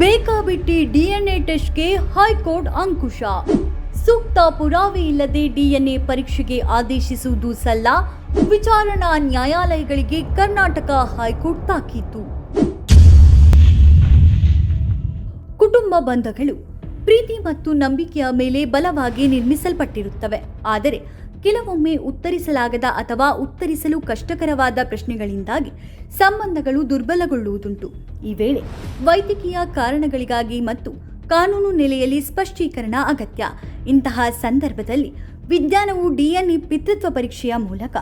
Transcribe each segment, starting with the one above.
ಬೇಕಾಬಿಟ್ಟಿ DNA ಟೆಸ್ಟ್ಗೆ high court ಅಂಕುಶ. ಸೂಕ್ತ ಪುರಾವೆ ಇಲ್ಲದೆ ಡಿಎನ್ಎ ಪರೀಕ್ಷೆಗೆ ಆದೇಶಿಸುವುದು ಸಲ್ಲ. ವಿಚಾರಣಾ ನ್ಯಾಯಾಲಯಗಳಿಗೆ ಕರ್ನಾಟಕ ಹೈಕೋರ್ಟ್ ತಾಕೀತು. ಕುಟುಂಬ ಬಂಧಗಳು, ಪ್ರೀತಿ ಮತ್ತು ನಂಬಿಕೆಯ ಮೇಲೆ ಬಲವಾಗಿ ನಿರ್ಮಿಸಲ್ಪಟ್ಟಿರುತ್ತವೆ. ಆದರೆ ಕೆಲವೊಮ್ಮೆ ಉತ್ತರಿಸಲಾಗದ ಅಥವಾ ಉತ್ತರಿಸಲು ಕಷ್ಟಕರವಾದ ಪ್ರಶ್ನೆಗಳಿಂದಾಗಿ ಸಂಬಂಧಗಳು ದುರ್ಬಲಗೊಳ್ಳುವುದುಂಟು. ಈ ವೇಳೆ ವೈದ್ಯಕೀಯ ಕಾರಣಗಳಿಗಾಗಿ ಮತ್ತು ಕಾನೂನು ನೆಲೆಯಲ್ಲಿ ಸ್ಪಷ್ಟೀಕರಣ ಅಗತ್ಯ. ಇಂತಹ ಸಂದರ್ಭದಲ್ಲಿ ವಿಜ್ಞಾನವು ಡಿಎನ್ಎ ಪಿತೃತ್ವ ಪರೀಕ್ಷೆಯ ಮೂಲಕ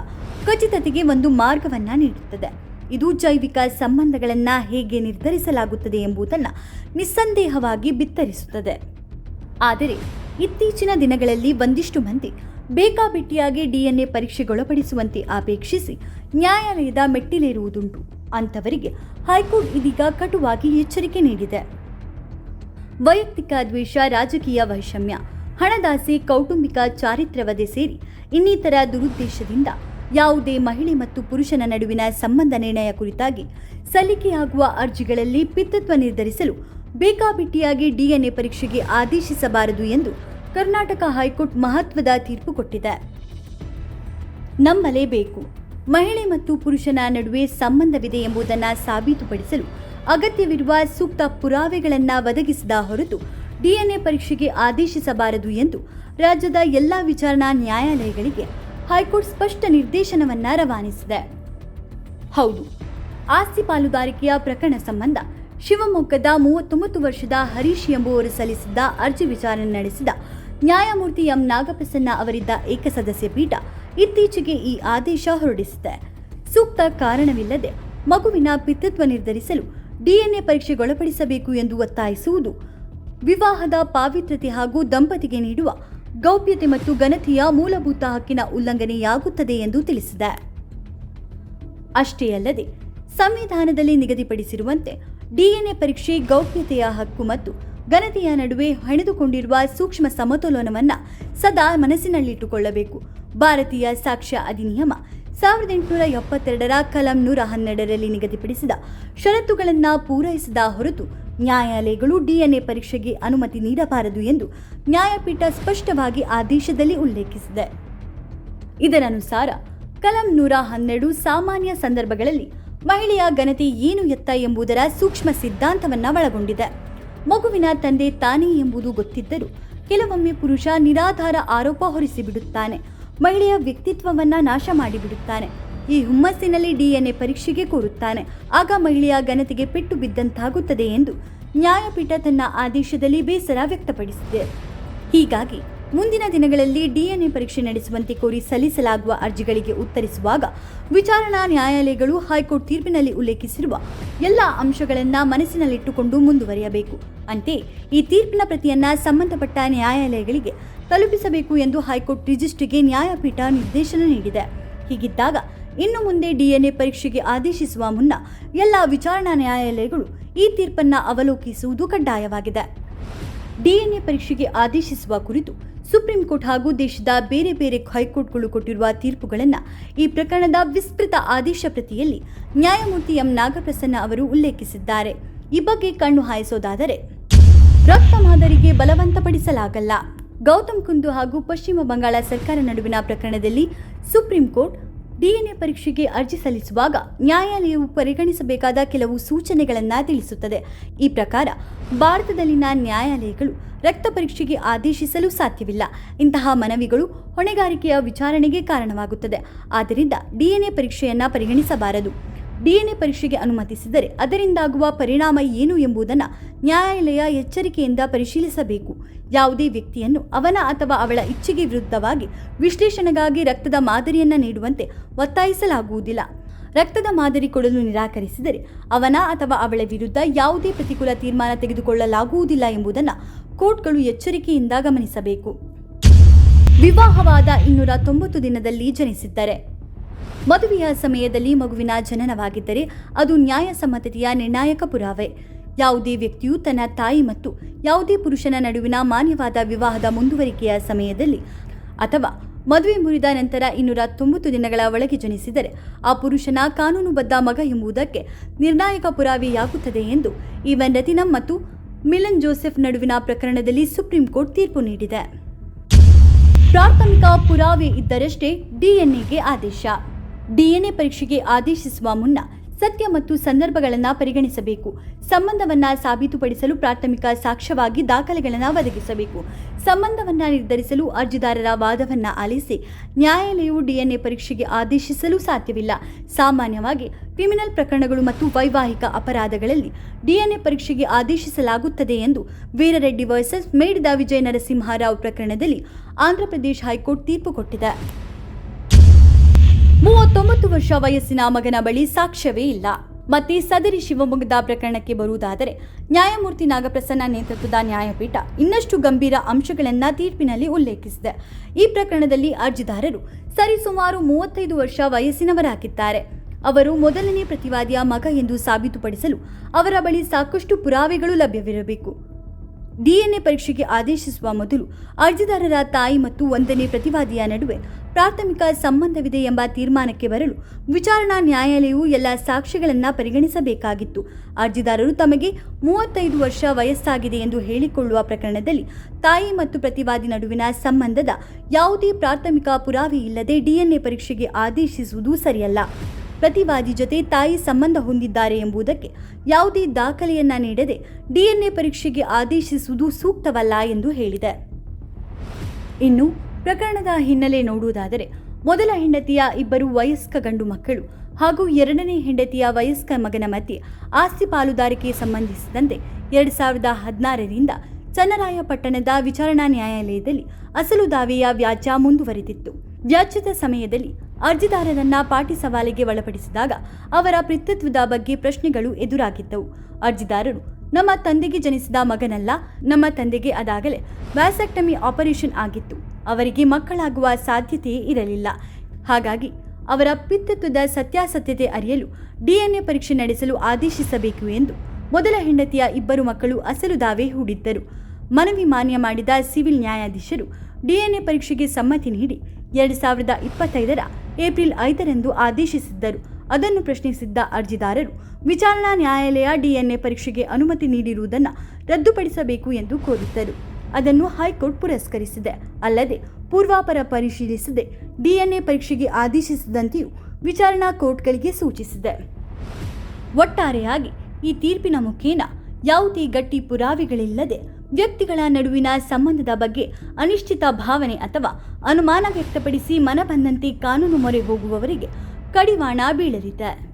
ಖಚಿತತೆಗೆ ಒಂದು ಮಾರ್ಗವನ್ನ ನೀಡುತ್ತದೆ. ಇದು ಜೈವಿಕ ಸಂಬಂಧಗಳನ್ನು ಹೇಗೆ ನಿರ್ಧರಿಸಲಾಗುತ್ತದೆ ಎಂಬುದನ್ನು ನಿಸ್ಸಂದೇಹವಾಗಿ ಬಿತ್ತರಿಸುತ್ತದೆ. ಆದರೆ ಇತ್ತೀಚಿನ ದಿನಗಳಲ್ಲಿ ಒಂದಿಷ್ಟು ಮಂದಿ ಬೇಕಾಬಿಟ್ಟಿಯಾಗಿ ಡಿಎನ್ಎ ಪರೀಕ್ಷೆಗೊಳಪಡಿಸುವಂತೆ ಅಪೇಕ್ಷಿಸಿ ನ್ಯಾಯಾಲಯದ ಮೆಟ್ಟಿಲೇರುವುದುಂಟು. ಅಂಥವರಿಗೆ ಹೈಕೋರ್ಟ್ ಇದೀಗ ಕಟುವಾಗಿ ಎಚ್ಚರಿಕೆ ನೀಡಿದೆ. ವೈಯಕ್ತಿಕ ದ್ವೇಷ, ರಾಜಕೀಯ ವೈಷಮ್ಯ, ಹಣದಾಸೆ, ಕೌಟುಂಬಿಕ ಚಾರಿತ್ರ್ಯವದೆ ಸೇರಿ ಇನ್ನಿತರ ದುರುದ್ದೇಶದಿಂದ ಯಾವುದೇ ಮಹಿಳೆ ಮತ್ತು ಪುರುಷನ ನಡುವಿನ ಸಂಬಂಧ ನಿರ್ಣಯ ಕುರಿತಾಗಿ ಸಲ್ಲಿಕೆಯಾಗುವ ಅರ್ಜಿಗಳಲ್ಲಿ ಪಿತೃತ್ವ ನಿರ್ಧರಿಸಲು ಬೇಕಾಬಿಟ್ಟಿಯಾಗಿ ಡಿಎನ್ಎ ಪರೀಕ್ಷೆಗೆ ಆದೇಶಿಸಬಾರದು ಎಂದು ಕರ್ನಾಟಕ ಹೈಕೋರ್ಟ್ ಮಹತ್ವದ ತೀರ್ಪು ಕೊಟ್ಟಿದೆ. ನಂಬಲೇಬೇಕು ಮಹಿಳೆ ಮತ್ತು ಪುರುಷನ ನಡುವೆ ಸಂಬಂಧವಿದೆ ಎಂಬುದನ್ನು ಸಾಬೀತುಪಡಿಸಲು ಅಗತ್ಯವಿರುವ ಸೂಕ್ತ ಪುರಾವೆಗಳನ್ನು ಒದಗಿಸಿದ ಹೊರತು ಡಿಎನ್ಎ ಪರೀಕ್ಷೆಗೆ ಆದೇಶಿಸಬಾರದು ಎಂದು ರಾಜ್ಯದ ಎಲ್ಲ ವಿಚಾರಣಾ ನ್ಯಾಯಾಲಯಗಳಿಗೆ ಹೈಕೋರ್ಟ್ ಸ್ಪಷ್ಟ ನಿರ್ದೇಶನವನ್ನ ರವಾನಿಸಿದೆ. ಹೌದು, ಆಸ್ತಿ ಪಾಲುದಾರಿಕೆಯ ಪ್ರಕರಣ ಸಂಬಂಧ ಶಿವಮೊಗ್ಗದ ಮೂವತ್ತೊಂಬತ್ತು ವರ್ಷದ ಹರೀಶ್ ಎಂಬುವರು ಸಲ್ಲಿಸಿದ್ದ ಅರ್ಜಿ ವಿಚಾರಣೆ ನಡೆಸಿದ ನ್ಯಾಯಮೂರ್ತಿ ಎಂ ನಾಗಪ್ರಸನ್ನ ಅವರಿದ್ದ ಏಕಸದಸ್ಯ ಪೀಠ ಇತ್ತೀಚೆಗೆ ಈ ಆದೇಶ ಹೊರಡಿಸಿದೆ. ಸೂಕ್ತ ಕಾರಣವಿಲ್ಲದೆ ಮಗುವಿನ ಪಿತೃತ್ವ ನಿರ್ಧರಿಸಲು ಡಿಎನ್ಎ ಪರೀಕ್ಷೆಗೊಳಪಡಿಸಬೇಕು ಎಂದು ಒತ್ತಾಯಿಸುವುದು, ವಿವಾಹದ ಪಾವಿತ್ರ್ಯತೆ ಹಾಗೂ ದಂಪತಿಗೆ ನೀಡುವ ಗೌಪ್ಯತೆ ಮತ್ತು ಘನತೆಯ ಮೂಲಭೂತ ಹಕ್ಕಿನ ಉಲ್ಲಂಘನೆಯಾಗುತ್ತದೆ ಎಂದು ತಿಳಿಸಿದೆ. ಅಷ್ಟೇ ಅಲ್ಲದೆ, ಸಂವಿಧಾನದಲ್ಲಿ ನಿಗದಿಪಡಿಸಿರುವಂತೆ ಡಿಎನ್ಎ ಪರೀಕ್ಷೆ ಗೌಪ್ಯತೆಯ ಹಕ್ಕು ಮತ್ತು ಘನತೆಯ ನಡುವೆ ಹೆಣೆದುಕೊಂಡಿರುವ ಸೂಕ್ಷ್ಮ ಸಮತೋಲನವನ್ನು ಸದಾ ಮನಸ್ಸಿನಲ್ಲಿಟ್ಟುಕೊಳ್ಳಬೇಕು. ಭಾರತೀಯ ಸಾಕ್ಷ್ಯ ಅಧಿನಿಯಮ ಸಾವಿರದ ಎಂಟುನೂರ ಎಪ್ಪತ್ತೆರಡರ ಕಲಂ ನೂರ ಹನ್ನೆರಡರಲ್ಲಿ ನಿಗದಿಪಡಿಸಿದ ಷರತ್ತುಗಳನ್ನು ಪೂರೈಸದ ಹೊರತು ನ್ಯಾಯಾಲಯಗಳು ಡಿಎನ್ಎ ಪರೀಕ್ಷೆಗೆ ಅನುಮತಿ ನೀಡಬಾರದು ಎಂದು ನ್ಯಾಯಪೀಠ ಸ್ಪಷ್ಟವಾಗಿ ಆದೇಶದಲ್ಲಿ ಉಲ್ಲೇಖಿಸಿದೆ. ಇದರನುಸಾರ ಕಲಂ ನೂರ ಹನ್ನೆರಡು ಸಾಮಾನ್ಯ ಸಂದರ್ಭಗಳಲ್ಲಿ ಮಹಿಳೆಯ ಘನತೆ ಏನು ಎತ್ತ ಎಂಬುದರ ಸೂಕ್ಷ್ಮ ಸಿದ್ಧಾಂತವನ್ನು ಒಳಗೊಂಡಿದೆ. ಮಗುವಿನ ತಂದೆ ತಾನೇ ಎಂಬುದು ಗೊತ್ತಿದ್ದರೂ ಕೆಲವೊಮ್ಮೆ ಪುರುಷ ನಿರಾಧಾರ ಆರೋಪ ಹೊರಿಸಿಬಿಡುತ್ತಾನೆ. ಮಹಿಳೆಯ ವ್ಯಕ್ತಿತ್ವವನ್ನ ನಾಶ ಮಾಡಿಬಿಡುತ್ತಾನೆ. ಈ ಹುಮ್ಮಸ್ಸಿನಲ್ಲಿ ಡಿಎನ್ಎ ಪರೀಕ್ಷೆಗೆ ಕೋರುತ್ತಾನೆ. ಆಗ ಮಹಿಳೆಯ ಘನತೆಗೆ ಪೆಟ್ಟು ಬಿದ್ದಂತಾಗುತ್ತದೆ ಎಂದು ನ್ಯಾಯಪೀಠ ತನ್ನ ಆದೇಶದಲ್ಲಿ ಬೇಸರ ವ್ಯಕ್ತಪಡಿಸಿದೆ. ಹೀಗಾಗಿ ಮುಂದಿನ ದಿನಗಳಲ್ಲಿ ಡಿಎನ್ಎ ಪರೀಕ್ಷೆ ನಡೆಸುವಂತೆ ಕೋರಿ ಸಲ್ಲಿಸಲಾಗುವ ಅರ್ಜಿಗಳಿಗೆ ಉತ್ತರಿಸುವಾಗ ವಿಚಾರಣಾ ನ್ಯಾಯಾಲಯಗಳು ಹೈಕೋರ್ಟ್ ತೀರ್ಪಿನಲ್ಲಿ ಉಲ್ಲೇಖಿಸಿರುವ ಎಲ್ಲ ಅಂಶಗಳನ್ನು ಮನಸ್ಸಿನಲ್ಲಿಟ್ಟುಕೊಂಡು ಮುಂದುವರಿಯಬೇಕು. ಅಂತೆಯೇ ಈ ತೀರ್ಪಿನ ಪ್ರತಿಯನ್ನ ಸಂಬಂಧಪಟ್ಟ ನ್ಯಾಯಾಲಯಗಳಿಗೆ ತಲುಪಿಸಬೇಕು ಎಂದು ಹೈಕೋರ್ಟ್ ರಿಜಿಸ್ಟ್ರಿಗೆ ನ್ಯಾಯಪೀಠ ನಿರ್ದೇಶನ ನೀಡಿದೆ. ಹೀಗಿದ್ದಾಗ ಇನ್ನು ಮುಂದೆ ಡಿಎನ್ಎ ಪರೀಕ್ಷೆಗೆ ಆದೇಶಿಸುವ ಮುನ್ನ ಎಲ್ಲ ವಿಚಾರಣಾ ನ್ಯಾಯಾಲಯಗಳು ಈ ತೀರ್ಪನ್ನ ಅವಲೋಕಿಸುವುದು ಕಡ್ಡಾಯವಾಗಿದೆ. ಡಿಎನ್ಎ ಪರೀಕ್ಷೆಗೆ ಆದೇಶಿಸುವ ಕುರಿತು ಸುಪ್ರೀಂ ಕೋರ್ಟ್ ಹಾಗೂ ದೇಶದ ಬೇರೆ ಬೇರೆ ಹೈಕೋರ್ಟ್ಗಳು ಕೊಟ್ಟಿರುವ ತೀರ್ಪುಗಳನ್ನು ಈ ಪ್ರಕರಣದ ವಿಸ್ತೃತ ಆದೇಶ ಪ್ರತಿಯಲ್ಲಿ ನ್ಯಾಯಮೂರ್ತಿ ಎಂ ನಾಗಪ್ರಸನ್ನ ಅವರು ಉಲ್ಲೇಖಿಸಿದ್ದಾರೆ. ಈ ಬಗ್ಗೆ ಕಣ್ಣು ಹಾಯಿಸೋದಾದರೆ ರಕ್ತ ಮಾದರಿಗೆ ಬಲವಂತಪಡಿಸಲಾಗಲ್ಲ. ಗೌತಮ್ ಕುಂದು ಹಾಗೂ ಪಶ್ಚಿಮ ಬಂಗಾಳ ಸರ್ಕಾರ ನಡುವಿನ ಪ್ರಕರಣದಲ್ಲಿ ಸುಪ್ರೀಂ ಕೋರ್ಟ್ ಡಿಎನ್ಎ ಪರೀಕ್ಷೆಗೆ ಅರ್ಜಿ ಸಲ್ಲಿಸುವಾಗ ನ್ಯಾಯಾಲಯವು ಪರಿಗಣಿಸಬೇಕಾದ ಕೆಲವು ಸೂಚನೆಗಳನ್ನು ತಿಳಿಸುತ್ತದೆ. ಈ ಪ್ರಕಾರ ಭಾರತದಲ್ಲಿನ ನ್ಯಾಯಾಲಯಗಳು ರಕ್ತ ಪರೀಕ್ಷೆಗೆ ಆದೇಶಿಸಲು ಸಾಧ್ಯವಿಲ್ಲ. ಇಂತಹ ಮನವಿಗಳು ಹೊಣೆಗಾರಿಕೆಯ ವಿಚಾರಣೆಗೆ ಕಾರಣವಾಗುತ್ತದೆ. ಆದ್ದರಿಂದ ಡಿಎನ್ಎ ಪರೀಕ್ಷೆಯನ್ನು ಪರಿಗಣಿಸಬಾರದು. ಡಿಎನ್ಎ ಪರೀಕ್ಷೆಗೆ ಅನುಮತಿಸಿದರೆ ಅದರಿಂದಾಗುವ ಪರಿಣಾಮ ಏನು ಎಂಬುದನ್ನು ನ್ಯಾಯಾಲಯ ಎಚ್ಚರಿಕೆಯಿಂದ ಪರಿಶೀಲಿಸಬೇಕು. ಯಾವುದೇ ವ್ಯಕ್ತಿಯನ್ನು ಅವನ ಅಥವಾ ಅವಳ ಇಚ್ಛೆಗೆ ವಿರುದ್ಧವಾಗಿ ವಿಶ್ಲೇಷಣೆಗಾಗಿ ರಕ್ತದ ಮಾದರಿಯನ್ನು ನೀಡುವಂತೆ ಒತ್ತಾಯಿಸಲಾಗುವುದಿಲ್ಲ. ರಕ್ತದ ಮಾದರಿ ಕೊಡಲು ನಿರಾಕರಿಸಿದರೆ ಅವನ ಅಥವಾ ಅವಳ ವಿರುದ್ಧ ಯಾವುದೇ ಪ್ರತಿಕೂಲ ತೀರ್ಮಾನ ತೆಗೆದುಕೊಳ್ಳಲಾಗುವುದಿಲ್ಲ ಎಂಬುದನ್ನು ಕೋರ್ಟ್ಗಳು ಎಚ್ಚರಿಕೆಯಿಂದ ಗಮನಿಸಬೇಕು. ವಿವಾಹವಾದ ಇನ್ನೂರ ತೊಂಬತ್ತು ದಿನದಲ್ಲಿ ಜನಿಸಿದ್ದರೆ. ಮದುವೆಯ ಸಮಯದಲ್ಲಿ ಮಗುವಿನ ಜನನವಾಗಿದ್ದರೆ ಅದು ನ್ಯಾಯಸಮ್ಮತತೆಯ ನಿರ್ಣಾಯಕ ಪುರಾವೆ. ಯಾವುದೇ ವ್ಯಕ್ತಿಯು ತನ್ನ ತಾಯಿ ಮತ್ತು ಯಾವುದೇ ಪುರುಷನ ನಡುವಿನ ಮಾನ್ಯವಾದ ವಿವಾಹದ ಮುಂದುವರಿಕೆಯ ಸಮಯದಲ್ಲಿ ಅಥವಾ ಮದುವೆ ಮುರಿದ ನಂತರ ಇನ್ನೂರ ತೊಂಬತ್ತು ದಿನಗಳ ಒಳಗೆ ಜನಿಸಿದರೆ ಆ ಪುರುಷನ ಕಾನೂನುಬದ್ಧ ಮಗ ಎಂಬುದಕ್ಕೆ ನಿರ್ಣಾಯಕ ಪುರಾವೆಯಾಗುತ್ತದೆ ಎಂದು ಈವನ್ ರತಿನಂ ಮತ್ತು ಮಿಲನ್ ಜೋಸೆಫ್ ನಡುವಿನ ಪ್ರಕರಣದಲ್ಲಿ ಸುಪ್ರೀಂ ಕೋರ್ಟ್ ತೀರ್ಪು ನೀಡಿದೆ. ಪ್ರಾಥಮಿಕ ಪುರಾವೆ ಇದ್ದರಷ್ಟೇ ಡಿಎನ್ಎಗೆ ಆದೇಶ. ಡಿಎನ್ಎ ಪರೀಕ್ಷೆಗೆ ಆದೇಶಿಸುವ ಮುನ್ನ ಸತ್ಯ ಮತ್ತು ಸಂದರ್ಭಗಳನ್ನು ಪರಿಗಣಿಸಬೇಕು. ಸಂಬಂಧವನ್ನ ಸಾಬೀತುಪಡಿಸಲು ಪ್ರಾಥಮಿಕ ಸಾಕ್ಷ್ಯವಾಗಿ ದಾಖಲೆಗಳನ್ನು ಒದಗಿಸಬೇಕು. ಸಂಬಂಧವನ್ನು ನಿರ್ಧರಿಸಲು ಅರ್ಜಿದಾರರ ವಾದವನ್ನ ಆಲಿಸಿ, ನ್ಯಾಯಾಲಯವು ಡಿಎನ್ಎ ಪರೀಕ್ಷೆಗೆ ಆದೇಶಿಸಲು ಸಾಧ್ಯವಿಲ್ಲ. ಸಾಮಾನ್ಯವಾಗಿ, ಕ್ರಿಮಿನಲ್ ಪ್ರಕರಣಗಳು ಮತ್ತು ವೈವಾಹಿಕ ಅಪರಾಧಗಳಲ್ಲಿ ಡಿಎನ್ಎ ಪರೀಕ್ಷೆಗೆ ಆದೇಶಿಸಲಾಗುತ್ತದೆ ಎಂದು ವೀರರೆಡ್ಡಿ ವರ್ಸಸ್, ಮೇಡಿದ ವಿಜಯ ನರಸಿಂಹರಾವ್ ಪ್ರಕರಣದಲ್ಲಿ ಆಂಧ್ರಪ್ರದೇಶ ಹೈಕೋರ್ಟ್ ತೀರ್ಪು ಕೊಟ್ಟಿದೆ. ಮೂವತ್ತೊಂಬತ್ತು ವರ್ಷ ವಯಸ್ಸಿನ ಮಗನ ಬಳಿ ಸಾಕ್ಷ್ಯವೇ ಇಲ್ಲ. ಮತ್ತೆ ಸದರಿ ಶಿವಮೊಗ್ಗದ ಪ್ರಕರಣಕ್ಕೆ ಬರುವುದಾದರೆ ನ್ಯಾಯಮೂರ್ತಿ ನಾಗಪ್ರಸನ್ನ ನೇತೃತ್ವದ ನ್ಯಾಯಪೀಠ ಇನ್ನಷ್ಟು ಗಂಭೀರ ಅಂಶಗಳನ್ನು ತೀರ್ಪಿನಲ್ಲಿ ಉಲ್ಲೇಖಿಸಿದೆ. ಈ ಪ್ರಕರಣದಲ್ಲಿ ಅರ್ಜಿದಾರರು ಸರಿಸುಮಾರು ಮೂವತ್ತೈದು ವರ್ಷ ವಯಸ್ಸಿನವರಾಗಿದ್ದಾರೆ. ಅವರು ಮೊದಲನೇ ಪ್ರತಿವಾದಿಯ ಮಗ ಎಂದು ಸಾಬೀತುಪಡಿಸಲು ಅವರ ಬಳಿ ಸಾಕಷ್ಟು ಪುರಾವೆಗಳು ಲಭ್ಯವಿರಬೇಕು. ಡಿಎನ್ಎ ಪರೀಕ್ಷೆಗೆ ಆದೇಶಿಸುವ ಮೊದಲು ಅರ್ಜಿದಾರರ ತಾಯಿ ಮತ್ತು ಒಂದನೇ ಪ್ರತಿವಾದಿಯ ನಡುವೆ ಪ್ರಾಥಮಿಕ ಸಂಬಂಧವಿದೆ ಎಂಬ ತೀರ್ಮಾನಕ್ಕೆ ಬರಲು ವಿಚಾರಣಾ ನ್ಯಾಯಾಲಯವು ಎಲ್ಲ ಸಾಕ್ಷ್ಯಗಳನ್ನು ಪರಿಗಣಿಸಬೇಕಾಗಿತ್ತು. ಅರ್ಜಿದಾರರು ತಮಗೆ ಮೂವತ್ತೈದು ವರ್ಷ ವಯಸ್ಸಾಗಿದೆ ಎಂದು ಹೇಳಿಕೊಳ್ಳುವ ಪ್ರಕರಣದಲ್ಲಿ ತಾಯಿ ಮತ್ತು ಪ್ರತಿವಾದಿ ನಡುವಿನ ಸಂಬಂಧದ ಯಾವುದೇ ಪ್ರಾಥಮಿಕ ಪುರಾವೆ ಇಲ್ಲದೆ ಡಿಎನ್ಎ ಪರೀಕ್ಷೆಗೆ ಆದೇಶಿಸುವುದು ಸರಿಯಲ್ಲ. ಪ್ರತಿವಾದಿ ಜೊತೆ ತಾಯಿ ಸಂಬಂಧ ಹೊಂದಿದ್ದಾರೆ ಎಂಬುದಕ್ಕೆ ಯಾವುದೇ ದಾಖಲೆಯನ್ನ ನೀಡದೆ ಡಿಎನ್ಎ ಪರೀಕ್ಷೆಗೆ ಆದೇಶಿಸುವುದು ಸೂಕ್ತವಲ್ಲ ಎಂದು ಹೇಳಿದೆ. ಇನ್ನು ಪ್ರಕರಣದ ಹಿನ್ನೆಲೆ ನೋಡುವುದಾದರೆ, ಮೊದಲ ಹೆಂಡತಿಯ ಇಬ್ಬರು ವಯಸ್ಕ ಗಂಡು ಮಕ್ಕಳು ಹಾಗೂ ಎರಡನೇ ಹೆಂಡತಿಯ ವಯಸ್ಕ ಮಗನ ಮಧ್ಯೆ ಆಸ್ತಿ ಪಾಲುದಾರಿಕೆ ಸಂಬಂಧಿಸಿದಂತೆ ಎರಡು ಸಾವಿರದ ಹದಿನಾರರಿಂದ ಚನ್ನರಾಯಪಟ್ಟಣದ ವಿಚಾರಣಾ ನ್ಯಾಯಾಲಯದಲ್ಲಿ ಅಸಲು ದಾವೆಯ ವ್ಯಾಜ್ಯ ಮುಂದುವರೆದಿತ್ತು. ವ್ಯಾಜ್ಯದ ಸಮಯದಲ್ಲಿ ಅರ್ಜಿದಾರರನ್ನ ಪಾಟಿ ಸವಾಲಿಗೆ ಒಳಪಡಿಸಿದಾಗ ಅವರ ಪಿತೃತ್ವದ ಬಗ್ಗೆ ಪ್ರಶ್ನೆಗಳು ಎದುರಾಗಿದ್ದವು. ಅರ್ಜಿದಾರರು, ನಮ್ಮ ತಂದೆಗೆ ಜನಿಸಿದ ಮಗನಲ್ಲ, ನಮ್ಮ ತಂದೆಗೆ ಅದಾಗಲೇ ವ್ಯಾಸಕ್ಟಮಿ ಆಪರೇಷನ್ ಆಗಿತ್ತು. ಅವರಿಗೆ ಮಕ್ಕಳಾಗುವ ಸಾಧ್ಯತೆಯೇ ಇರಲಿಲ್ಲ. ಹಾಗಾಗಿ ಅವರ ಪಿತೃತ್ವದ ಸತ್ಯಾಸತ್ಯತೆ ಅರಿಯಲು ಡಿಎನ್ಎ ಪರೀಕ್ಷೆ ನಡೆಸಲು ಆದೇಶಿಸಬೇಕು ಎಂದು ಮೊದಲ ಹೆಂಡತಿಯ ಇಬ್ಬರು ಮಕ್ಕಳು ಅಸಲು ದಾವೆ ಹೂಡಿದ್ದರು. ಮನವಿ ಮಾನ್ಯ ಮಾಡಿದ ಸಿವಿಲ್ ನ್ಯಾಯಾಧೀಶರು ಡಿಎನ್ಎ ಪರೀಕ್ಷೆಗೆ ಸಮ್ಮತಿ ನೀಡಿ ಎರಡು ಸಾವಿರದ ಇಪ್ಪತ್ತೈದರ ಏಪ್ರಿಲ್ ಐದರಂದು ಆದೇಶಿಸಿದ್ದರು. ಅದನ್ನು ಪ್ರಶ್ನಿಸಿದ್ದ ಅರ್ಜಿದಾರರು, ವಿಚಾರಣಾ ನ್ಯಾಯಾಲಯ ಡಿಎನ್ಎ ಪರೀಕ್ಷೆಗೆ ಅನುಮತಿ ನೀಡಿರುವುದನ್ನು ರದ್ದುಪಡಿಸಬೇಕು ಎಂದು ಕೋರಿದ್ದರು. ಅದನ್ನು ಹೈಕೋರ್ಟ್ ಪುರಸ್ಕರಿಸಿದೆ. ಅಲ್ಲದೆ, ಪೂರ್ವಾಪರ ಪರಿಶೀಲಿಸದೆ ಡಿಎನ್ಎ ಪರೀಕ್ಷೆಗೆ ಆದೇಶಿಸಿದಂತೆಯೂ ವಿಚಾರಣಾ ಕೋರ್ಟ್ಗಳಿಗೆ ಸೂಚಿಸಿದೆ. ಒಟ್ಟಾರೆಯಾಗಿ ಈ ತೀರ್ಪಿನ ಮುಖೇನ ಯಾವುದೇ ಗಟ್ಟಿ ಪುರಾವೆಗಳಿಲ್ಲದೆ ವ್ಯಕ್ತಿಗಳ ನಡುವಿನ ಸಂಬಂಧದ ಬಗ್ಗೆ ಅನಿಶ್ಚಿತ ಭಾವನೆ ಅಥವಾ ಅನುಮಾನ ವ್ಯಕ್ತಪಡಿಸಿ ಮನಬಂದಂತೆ ಕಾನೂನು ಮೊರೆ ಹೋಗುವವರಿಗೆ ಕಡಿವಾಣ ಬೀಳಲಿದೆ.